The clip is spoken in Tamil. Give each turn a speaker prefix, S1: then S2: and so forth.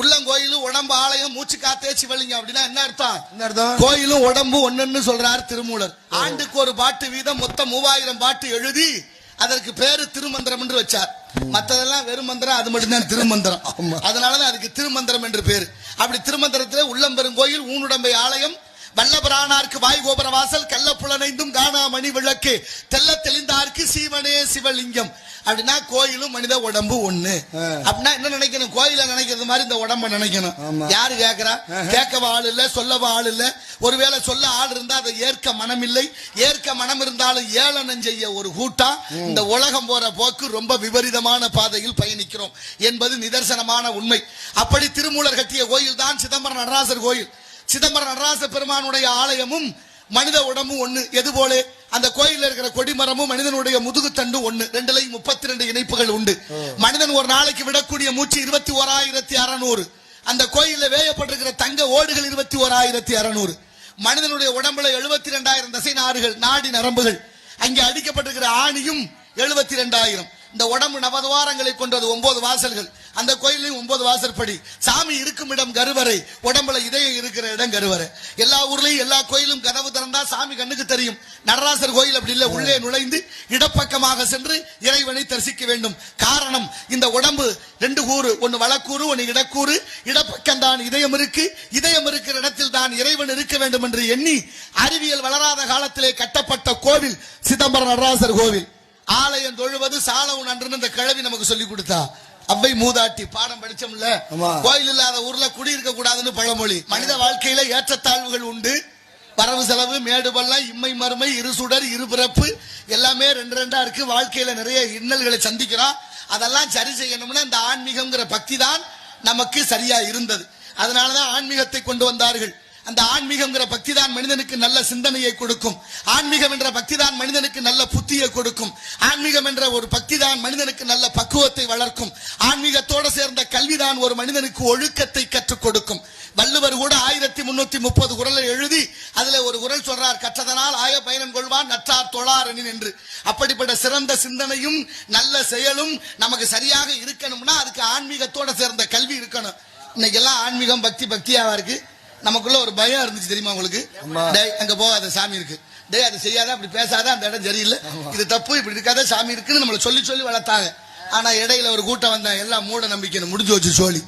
S1: உள்ளங்கோயிலும் உடம்பு ஆலயம் மூச்சு காத்தே சிவலிங்கம் அப்படின்னா என்ன அர்த்தம்?
S2: என்ன அர்த்தம்?
S1: கோயிலும் உடம்பு ஒண்ணுன்னு சொல்றார் திருமூலர். ஆண்டுக்கு ஒரு பாட்டு வீதம் மொத்தம் மூவாயிரம் பாட்டு எழுதி அதற்கு பேரு திருமந்திரம் என்று வச்சார். மத்ததெல்லாம் வெறும் மந்திரம் அது மட்டும்தான் திருமந்திரம். அதனாலதான் அதுக்கு திருமந்திரம் என்று பேரு. அப்படி திருமந்திரத்திலே உள்ளம்பெரும் கோயில் ஊனுடம்பை ஆலயம் வல்லபரானார்க்கு வாய் கோபுர வாசல் கள்ள புலனைந்தும் காணா மணி விளக்கு தெல்ல தெளிந்தார்க்கு சீவனே சிவலிங்கம். அப்படின்னா கோயிலும் மனித உடம்பு ஒண்ணு. அப்படின்னா என்ன நினைக்கணும்? கோயில நினைக்கிறது மாதிரி இந்த உடம்ப நினைக்கணும். யாரு கேக்குறா? கேட்கவா ஆள் இல்ல சொல்லவா ஆள் இல்ல. ஒருவேளை சொல்ல ஆள் இருந்தா அதை ஏற்க மனம் இல்லை. ஏற்க மனம் இருந்தாலும் ஏளனம் செய்ய ஒரு கூட்டம் இந்த உலகம் போற போக்கு ரொம்ப விபரீதமான பாதையில் பயணிக்கிறோம் என்பது நிதர்சனமான உண்மை. அப்படி திருமூலர் கட்டிய கோயில் தான் சிதம்பரம் நடராசர் கோயில். சிதம்பரம் நடராச பெருமானுடைய ஆலயமும் மனித உடம்பும் ஒண்ணு. எது போல? அந்த கோயில்ல இருக்கிற கொடிமரமும் மனிதனுடைய முதுகுத்தண்டு ஒண்ணு. ரெண்டுலையும் முப்பத்தி ரெண்டு இணைப்புகள் உண்டு. மனிதன் ஒரு நாளைக்கு விடக்கூடிய மூச்சு இருபத்தி ஓராயிரத்தி அறநூறு. அந்த கோயில்ல வேயப்பட்டிருக்கிற தங்க ஓடுகள் இருபத்தி ஓராயிரத்தி அறநூறு. மனிதனுடைய உடம்புல எழுபத்தி ரெண்டாயிரம் தசை நாறுகள் நாடி நரம்புகள். அங்கே அடிக்கப்பட்டிருக்கிற ஆணியும் எழுபத்தி ரெண்டாயிரம் இந்த உடம்பு நவதுவாரங்களை கொண்டது ஒன்பது வாசல்கள். அந்த கோயிலையும் ஒன்பது வாசற்படி. சாமி இருக்கும் இடம் கருவறை. உடம்புல இதயம் இருக்கிற இடம் கருவறை. எல்லா ஊர்லயும் எல்லா கோயிலும் கதவு திறந்தா சாமி கண்ணுக்கு தெரியும். நடராசர் கோயில் அப்படி இல்ல உள்ளே நுழைந்து இடப்பக்கமாக சென்று இறைவனை தரிசிக்க வேண்டும். காரணம் இந்த உடம்பு ரெண்டு கூறு. ஒன்னு வலக்கூறு ஒன்னு இடக்கூறு. இடப்பக்கம் தான் இதயம் இருக்கு. இதயம் இருக்கிற இடத்தில் தான் இறைவன் இருக்க வேண்டும் என்று எண்ணி அறிவியல் வளராத காலத்திலே கட்டப்பட்ட கோவில் சிதம்பரம் நடராசர் கோவில். ஆலயம் தொழுவது சாலவும் நன்றுன்னு இந்த கிழவி நமக்கு சொல்லி கொடுத்தா. அவ்வை மூதாட்டி பாடம் படிச்சோம்ல. கோயில் இல்லாத ஊர்ல குடியிருக்க கூடாதுன்னு பழமொழி. மனித வாழ்க்கையில ஏற்றத்தாழ்வுகள் உண்டு. வரவு செலவு மேடு பள்ளம் இம்மை மறுமை இரு சுடர் இரு பிறப்பு எல்லாமே ரெண்டு ரெண்டா இருக்கு. வாழ்க்கையில நிறைய இன்னல்களை சந்திக்கிறோம். அதெல்லாம் சரி செய்யணும்னா இந்த ஆன்மீகம்ங்கிற பக்தி தான் நமக்கு சரியா இருந்தது. அதனாலதான் ஆன்மீகத்தை கொண்டு வந்தார்கள். அந்த ஆன்மீகம்ங்கிற பக்தி தான் மனிதனுக்கு நல்ல சிந்தனையை கொடுக்கும். ஆன்மீகம் என்ற பக்தி தான் மனிதனுக்கு நல்ல புத்தியை கொடுக்கும். ஆன்மீகம் என்ற ஒரு பக்தி தான் மனிதனுக்கு நல்ல பக்குவத்தை வளர்க்கும். ஆன்மீகத்தோடு சேர்ந்த கல்விதான் ஒரு மனிதனுக்கு ஒழுக்கத்தை கற்றுக் கொடுக்கும். வள்ளுவர் கூட ஆயிரத்தி முன்னூத்தி முப்பது குரலை எழுதி அதுல ஒரு குரல் சொல்றார் கற்றதனால் ஆய பயணம் கொள்வான் நற்றார் தொழாரனின் என்று அப்படிப்பட்ட சிறந்த சிந்தனையும் நல்ல செயலும் நமக்கு சரியாக இருக்கணும்னா அதுக்கு ஆன்மீகத்தோட சேர்ந்த கல்வி இருக்கணும். இன்னைக்கெல்லாம் ஆன்மீகம் பக்தி பக்தியாவா இருக்கு? நமக்குள்ள ஒரு பயம் இருந்துச்சு தெரியுமா உங்களுக்கு. டேய் அங்க போகாத சாமி இருக்கு. டேய் அது செய்யாத அப்படி பேசாத அந்த இடம் சரியில்லை. இது தப்பு இப்படி இருக்காத சாமி இருக்குன்னு நம்மள சொல்லி சொல்லி வளர்த்தாங்க. ஆனா இடையில ஒரு கூட்டம் வந்தா எல்லாம் மூட நம்பிக்கை முடிஞ்சு வச்சு சோழி.